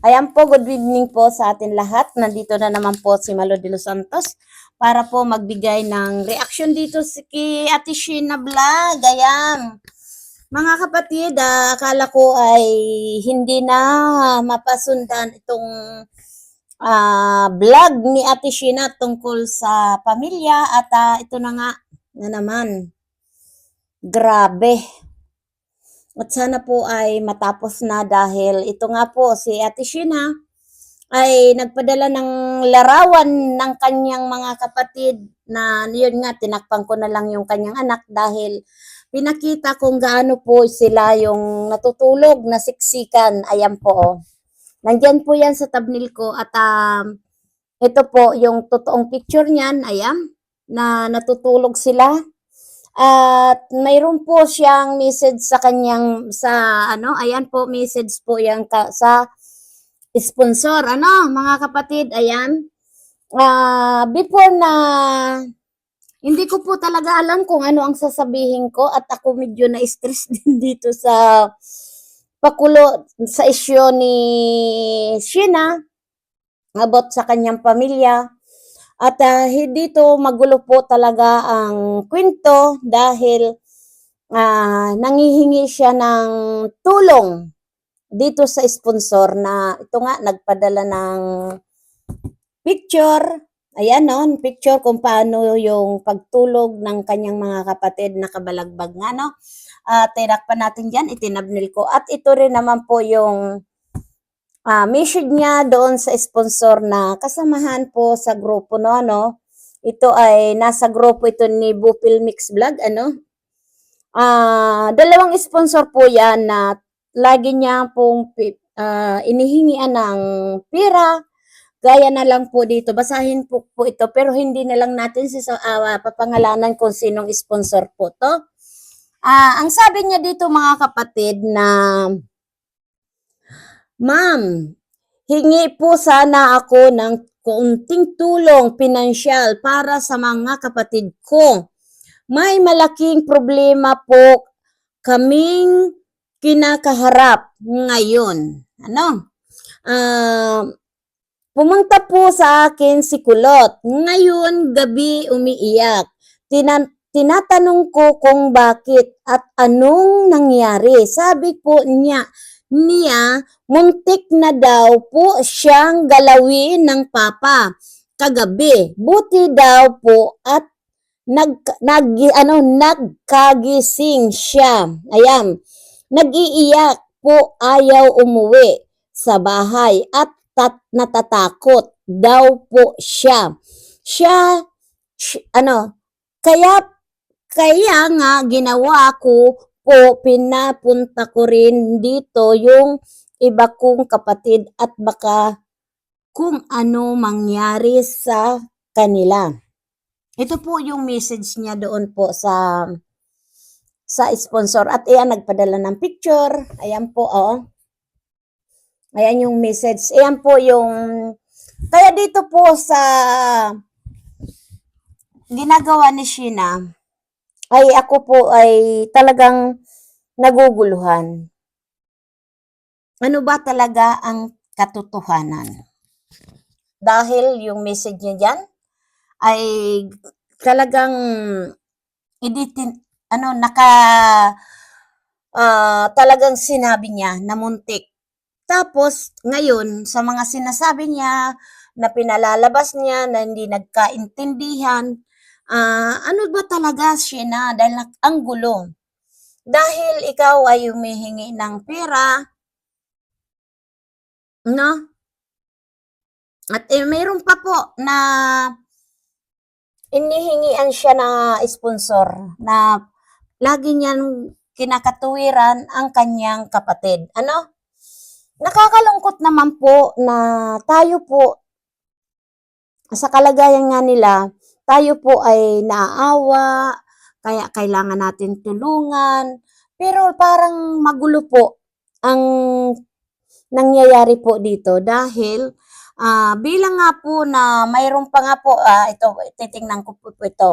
Ayan po, good evening po sa atin lahat. Nandito na naman po si Malo de los Santos para po magbigay ng reaction dito si Ate Sheena Vlog. Ayan. Mga kapatid, ah, akala ko ay hindi na mapasundan itong ah, vlog ni Ate Sheena tungkol sa pamilya at ah, ito na nga na naman. Grabe. At sana po ay matapos na dahil ito nga po si Ate Sheena ay nagpadala ng larawan ng kanyang mga kapatid na yun nga tinakpan ko na lang yung kanyang anak dahil pinakita kung gaano po sila yung natutulog na siksikan. Ayan po. Oh. Nandyan po yan sa thumbnail ko at um, ito po yung totoong picture niyan. Ayan. Na natutulog sila. At mayroon po siyang message sa kanyang sa ano, ayan po message po yan ka, sa sponsor. Ano, mga kapatid, ayan. Ah, before na hindi ko po talaga alam kung ano ang sasabihin ko at ako medyo na-stress din dito sa pakulo sa isyo ni Sheena about sa kanyang pamilya. At ah, dito magulo po talaga ang kwento dahil ah, nangihingi siya ng tulong dito sa sponsor na ito nga nagpadala ng picture. Ayan no, picture kung paano yung pagtulog ng kanyang mga kapatid na kabalagbag nga no. At tinakpan natin dyan, itinabnil ko. At ito rin naman po yung ah message niya doon sa sponsor na kasamahan po sa grupo no ano. Ito ay nasa grupo ito ni Bupil Mix Vlog ano. Ah, dalawang sponsor po 'yan na lagi niya pong ah, inihingian ng pera. Gaya na lang po dito, basahin po, po ito pero hindi na lang natin si ah, papangalanan kung sinong sponsor po to. Ah, ang sabi niya dito mga kapatid na Ma'am, hingi po sana ako ng kaunting tulong pinansyal para sa mga kapatid ko. May malaking problema po kaming kinakaharap ngayon. Ano? Ah, pumunta po sa akin si Kulot. Ngayon gabi umiiyak. Tinan tinatanong ko kung bakit at anong nangyari. Sabi po niya, niya, muntik na daw po siyang galawin ng papa kagabi. Buti daw po at nag, nag ano nagkagising siya. Ayan. Nag-iiyak po ayaw umuwi sa bahay at tat, natatakot daw po siya. Siya sh- ano kaya kaya nga ginawa ko po pinapunta ko rin dito yung iba kong kapatid at baka kung ano mangyari sa kanila. Ito po yung message niya doon po sa sa sponsor at ayan nagpadala ng picture. Ayan po oh. Ayan yung message. Ayan po yung kaya dito po sa ginagawa ni Sheena ay ako po ay talagang naguguluhan. Ano ba talaga ang katotohanan? Dahil yung message niya dyan ay talagang editin, ano, naka, ah, talagang sinabi niya na muntik. Tapos, ngayon, sa mga sinasabi niya, na pinalalabas niya, na hindi nagkaintindihan, ah, ano ba talaga siya na, dahil ang gulo. Dahil ikaw ay humihingi ng pera, no? At eh, mayroon pa po na inihingian siya na sponsor na lagi niyang kinakatuwiran ang kanyang kapatid. Ano? Nakakalungkot naman po na tayo po sa kalagayan nga nila, tayo po ay naaawa, kaya kailangan natin tulungan. Pero parang magulo po ang nangyayari po dito dahil ah, bilang nga po na mayroon pa nga po, ah, ito, titingnan ko po, po ito.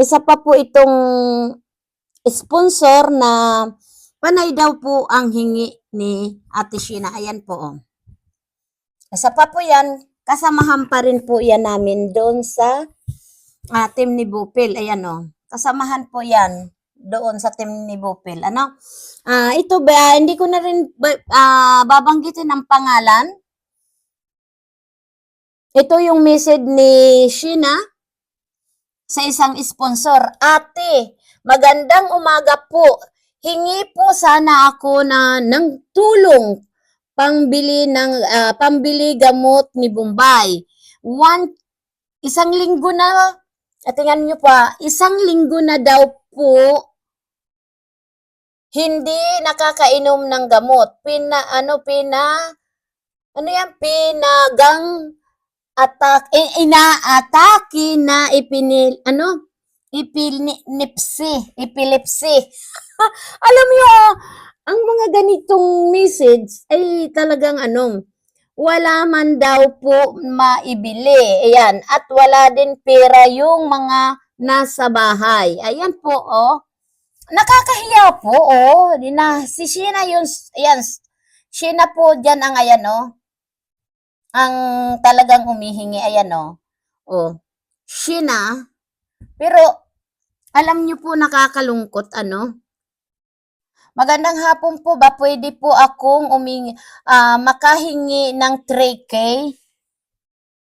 Isa pa po itong sponsor na panay daw po ang hingi ni Ate Sheena. Ayan po. Oh. Isa pa po yan, kasamahan pa rin po yan namin doon sa ah, team ni Bupil. Ayan o. Kasamahan po yan doon sa team ni Bupil. Ano? Ah, ito ba, hindi ko na rin ah, babanggitin ang pangalan. Ito yung message ni Sheena sa isang sponsor. Ate, magandang umaga po. Hingi po sana ako na ng tulong pangbili ng ah, pambili gamot ni Bombay. One isang linggo na at tingnan niyo pa, isang linggo na daw po hindi nakakainom ng gamot. Pina ano pina ano yan? Pinagang attack eh, inaatake na ipinil ano? Epilipsy epilepsy. Alam mo ang mga ganitong message ay talagang ano wala man daw po maibili ayan at wala din pera yung mga nasa bahay ayan po oh nakakahiya po oh na si Sheena yun ayan Sheena po diyan ang ayan oh ang talagang humihingi, ayan o. Oh. Sheena, pero alam niyo po nakakalungkot ano? Magandang hapon po ba pwede po akong umingi, ah, makahingi ng 3K?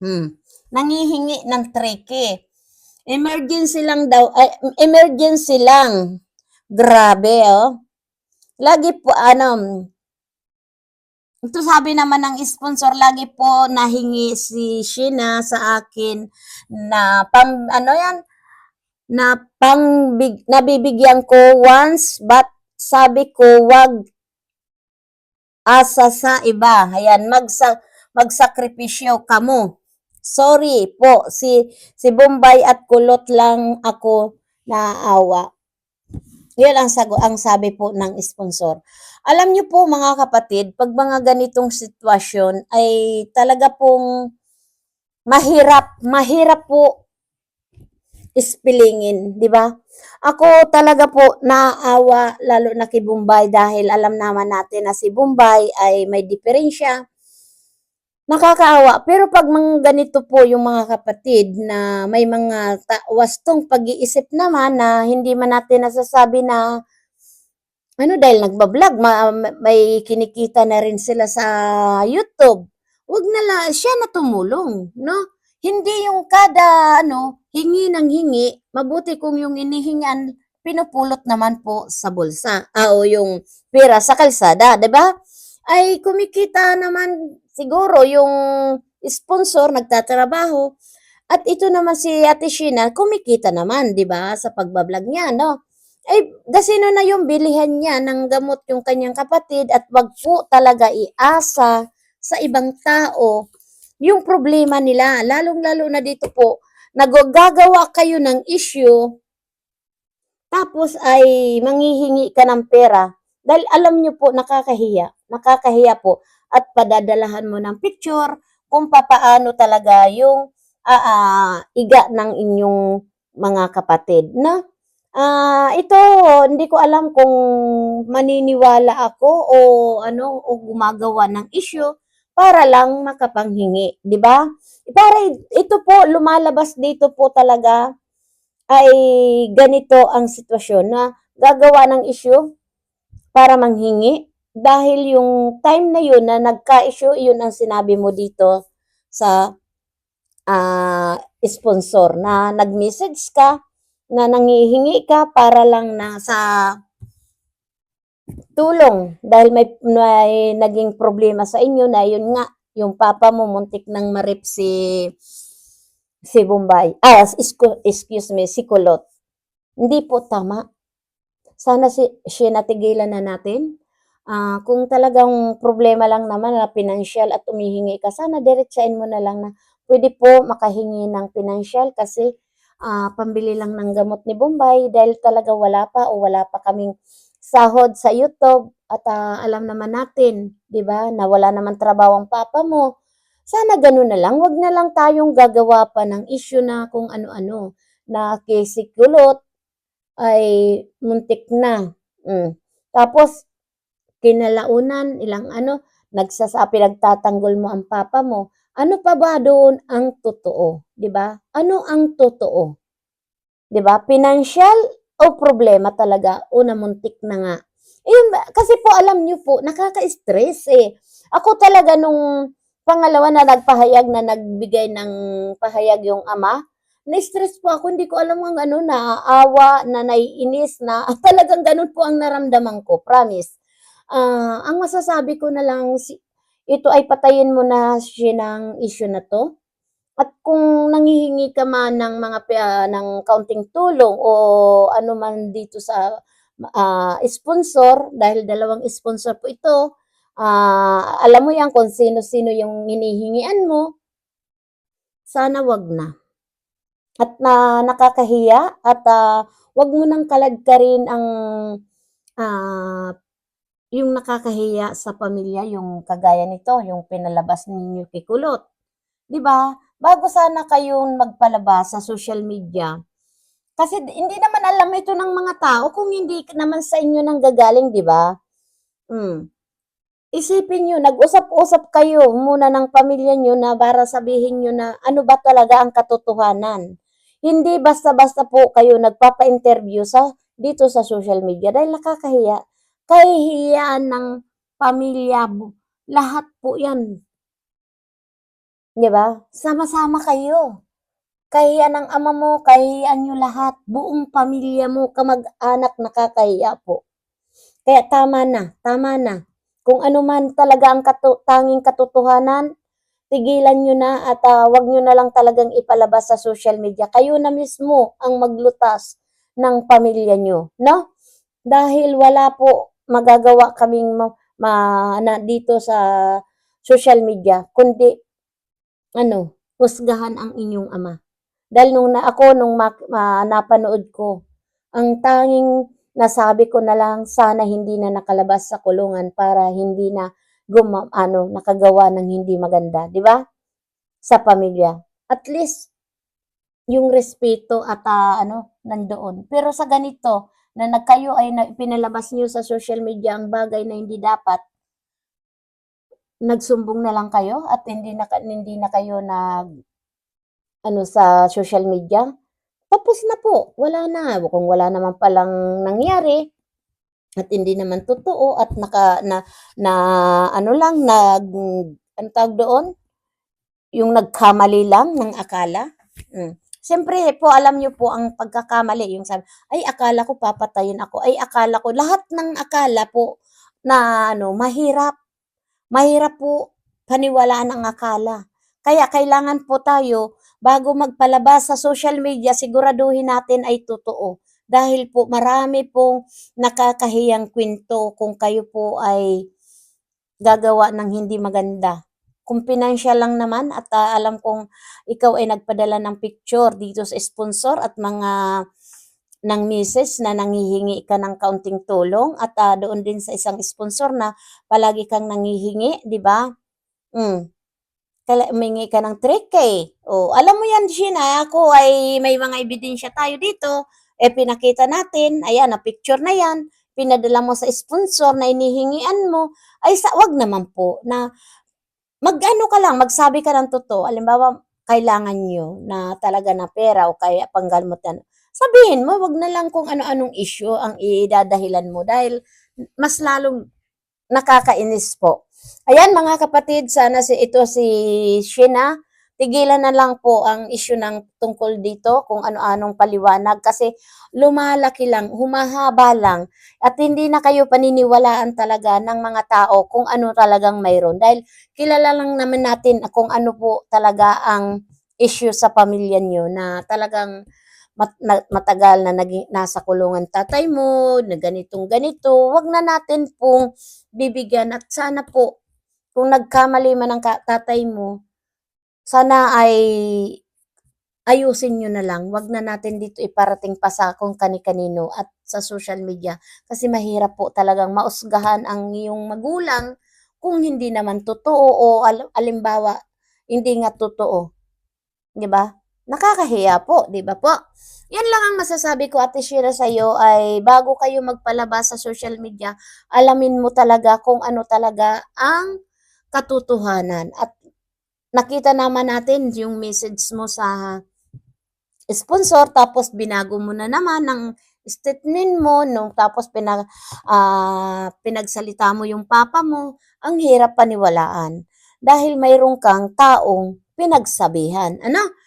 Hmm. Nangihingi ng 3K. Emergency lang daw, ay, emergency lang. Grabe oh. Lagi po ano, ito sabi naman ng sponsor, lagi po nahingi si Sheena sa akin na pang, ano yan, na pang, nabibigyan ko once, but sabi ko, wag asa sa iba. Ayan, magsa, magsakripisyo ka mo. Sorry po, si, si Bombay at Kulot lang ako naawa. Yan ang, sago, ang sabi po ng sponsor. Alam niyo po mga kapatid, pag mga ganitong sitwasyon ay talaga pong mahirap, mahirap po ispilingin, di ba? Ako talaga po naawa lalo na kay Bombay dahil alam naman natin na si Bombay ay may diferensya. Nakakaawa. Pero pag mga ganito po yung mga kapatid na may mga wastong pag-iisip naman na hindi man natin nasasabi na ano dahil nagbablog, ma- may kinikita na rin sila sa YouTube. Wag na la, siya na tumulong, no? Hindi yung kada ano, hingi ng hingi, mabuti kung yung inihingan pinupulot naman po sa bulsa. Ah, o yung pera sa kalsada, 'di ba? Ay kumikita naman siguro yung sponsor nagtatrabaho at ito naman si Ate Sheena kumikita naman, 'di ba, sa pagbablog niya, no? Ay, gasino na yung bilihan niya ng gamot yung kanyang kapatid at wag po talaga iasa sa ibang tao yung problema nila. Lalong-lalo na dito po, nagagawa kayo ng issue, tapos ay manghihingi ka ng pera. Dahil alam niyo po, nakakahiya. Nakakahiya po. At padadalahan mo ng picture kung papaano talaga yung ah, ah, iga ng inyong mga kapatid. Na? Ah, ito, hindi ko alam kung maniniwala ako o ano o gumagawa ng issue para lang makapanghingi, 'di ba? Para ito po lumalabas dito po talaga ay ganito ang sitwasyon na gagawa ng issue para manghingi. Dahil yung time na yun na nagka-issue, yun ang sinabi mo dito sa ah, sponsor na nag-message ka na nangihingi ka para lang na sa tulong. Dahil may, may naging problema sa inyo na yun nga yung papa mo muntik nang marip si si Bombay. Ah, excuse me, si Kulot. Hindi po tama. Sana si siya natigilan na natin. Ah, kung talagang problema lang naman na financial at umihingi ka, sana diretsahin mo na lang na pwede po makahingi ng financial kasi ah, pambili lang ng gamot ni Bombay dahil talaga wala pa o wala pa kaming sahod sa YouTube at ah, alam naman natin, 'di ba, na wala naman trabaho ang papa mo. Sana ganun na lang, wag na lang tayong gagawa pa ng issue na kung ano-ano na kay si Kulot ay muntik na. Mm. Tapos kinalaunan ilang ano nagsasabi, nagtatanggol mo ang papa mo. Ano pa ba doon ang totoo? 'Di ba? Ano ang totoo? 'Di ba? Financial o problema talaga? Una muntik na nga. Ayun kasi po alam niyo po, nakaka-stress eh. Ako talaga nung pangalawa na nagpahayag na nagbigay ng pahayag yung ama, na-stress po ako, hindi ko alam ang ano, naaawa, na naiinis, na talagang ganun po ang naramdaman ko, promise. Ah, ang masasabi ko na lang, si, ito ay patayin mo na siya ng issue na to. At kung nanghihingi ka man ng mga pa- ng kaunting tulong o ano man dito sa ah, sponsor, dahil dalawang sponsor po ito, ah, alam mo yan kung sino-sino yung hinihingian mo, sana wag na. At na nakakahiya at ah, wag mo nang kalagkarin ang ah, yung nakakahiya sa pamilya, yung kagaya nito, yung pinalabas ninyo kay Kulot. 'Di ba? Bago sana kayong magpalabas sa social media. Kasi hindi naman alam ito ng mga tao kung hindi naman sa inyo nang gagaling, 'di ba? Hmm. Isipin nyo, nag-usap-usap kayo muna ng pamilya nyo na para sabihin nyo na ano ba talaga ang katotohanan. Hindi basta-basta po kayo nagpapa-interview sa dito sa social media dahil nakakahiya. Kahihiyaan ng pamilya. Lahat po yan. Di ba? Sama-sama kayo. Kahiya ng ama mo, kahiyaan nyo lahat. Buong pamilya mo, kamag-anak, nakakahiya po. Kaya tama na, tama na. Kung ano man talaga ang katu- tanging katotohanan, tigilan nyo na at ah, wag nyo na lang talagang ipalabas sa social media. Kayo na mismo ang maglutas ng pamilya nyo, no? Dahil wala po magagawa kaming ma, ma- na dito sa social media, kundi ano, husgahan ang inyong ama. Dahil nung na ako, nung mak- ma- napanood ko, ang tanging nasabi ko na lang, sana hindi na nakalabas sa kulungan para hindi na guma, ano, nakagawa ng hindi maganda, di ba? Sa pamilya. At least, yung respeto at ah, ano, nandoon. Pero sa ganito, na nagkayo ay na, pinalabas niyo sa social media ang bagay na hindi dapat, nagsumbong na lang kayo at hindi na, hindi na kayo nag, ano, sa social media, tapos na po. Wala na. Kung wala naman palang nangyari, at hindi naman totoo, at naka, na, na, ano lang, nag, ano tawag doon? Yung nagkamali lang ng akala. Mm. Siyempre po, alam niyo po ang pagkakamali, yung sabi, ay akala ko papatayin ako, ay akala ko, lahat ng akala po na ano, mahirap. Mahirap po paniwalaan ang akala. Kaya kailangan po tayo, bago magpalabas sa social media, siguraduhin natin ay totoo. Dahil po marami pong nakakahiyang kwento kung kayo po ay gagawa ng hindi maganda. Kung financial lang naman at ah, alam kong ikaw ay nagpadala ng picture dito sa sponsor at mga ng misis na nanghihingi ka ng kaunting tulong at ah, doon din sa isang sponsor na palagi kang nanghihingi, di ba? Mm. Kala, umingi ka ng 3K. O, alam mo yan, Sheena, ako ay may mga ebidensya tayo dito. Eh, pinakita natin, ayan, na picture na yan, pinadala mo sa sponsor na inihingian mo, ay sa, wag naman po, na mag-ano ka lang, magsabi ka ng totoo. Alimbawa, kailangan nyo na talaga na pera o kaya panggalmot yan. Sabihin mo, wag na lang kung ano-anong issue ang idadahilan mo dahil mas lalong nakakainis po. Ayan mga kapatid, sana si ito si Sheena, tigilan na lang po ang issue ng tungkol dito kung ano-anong paliwanag kasi lumalaki lang, humahaba lang at hindi na kayo paniniwalaan talaga ng mga tao kung ano talagang mayroon dahil kilala lang naman natin kung ano po talaga ang issue sa pamilya niyo na talagang matagal na naging nasa kulungan tatay mo, na ganitong ganito, wag na natin pong bibigyan at sana po kung nagkamali man ang tatay mo, sana ay ayusin nyo na lang. Wag na natin dito iparating pa sa kung kani-kanino at sa social media. Kasi mahirap po talagang mausgahan ang iyong magulang kung hindi naman totoo o al- alimbawa, hindi nga totoo. 'Di ba? Nakakahiya po, 'di ba po? Yan lang ang masasabi ko Ate Shira sa iyo ay bago kayo magpalabas sa social media, alamin mo talaga kung ano talaga ang katotohanan. At nakita naman natin yung message mo sa sponsor tapos binago mo na naman ng statement mo nung tapos pinag ah, pinagsalita mo yung papa mo, ang hirap paniwalaan dahil mayroon kang taong pinagsabihan. Ano?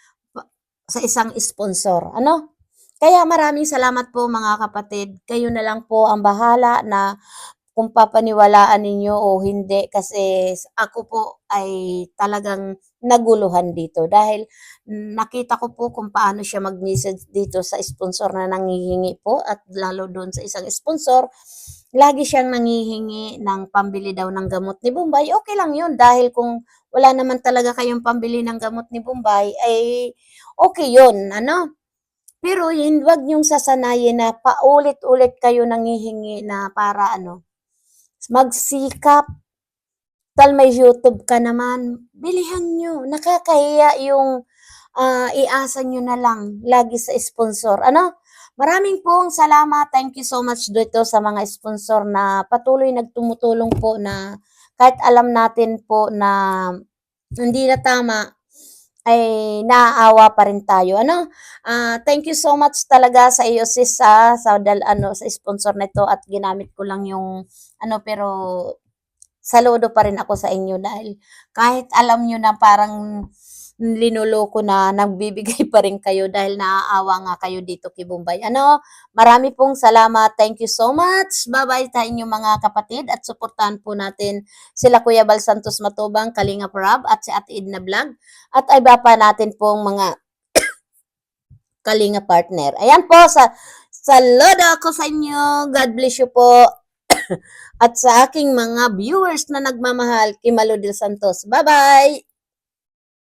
Sa isang sponsor. Ano? Kaya maraming salamat po mga kapatid. Kayo na lang po ang bahala na kung papaniwalaan ninyo o hindi kasi ako po ay talagang naguluhan dito dahil nakita ko po kung paano siya mag-message dito sa sponsor na nangihingi po at lalo doon sa isang sponsor lagi siyang nangihingi ng pambili daw ng gamot ni Bombay, okay lang yun dahil kung wala naman talaga kayong pambili ng gamot ni Bombay, ay okay yun, ano? Pero yun, wag niyong sasanayin na paulit-ulit kayo nangihingi na para ano, magsikap. Tal may YouTube ka naman, bilihan nyo. Nakakahiya yung ah, iasa nyo na lang lagi sa sponsor. Ano? Maraming pong salamat. Thank you so much dito sa mga sponsor na patuloy nagtumutulong po na kahit alam natin po na hindi na tama, ay naaawa pa rin tayo. Ano? Ah, thank you so much talaga sa iyo sis sa sa dal, ano sa sponsor nito at ginamit ko lang yung ano pero saludo pa rin ako sa inyo dahil kahit alam nyo na parang linuloko na nagbibigay pa rin kayo dahil naaawa nga kayo dito kay Bombay. Ano, marami pong salamat. Thank you so much. Bye-bye sa inyong mga kapatid at suportahan po natin sila Kuya Bal Santos Matubang, Kalinga Prab at si Ate Edna Vlog at iba pa natin pong mga Kalinga partner. Ayan po, sa saludo ako sa inyo. God bless you po. At sa aking mga viewers na nagmamahal, Kimalo Del Santos. Bye-bye!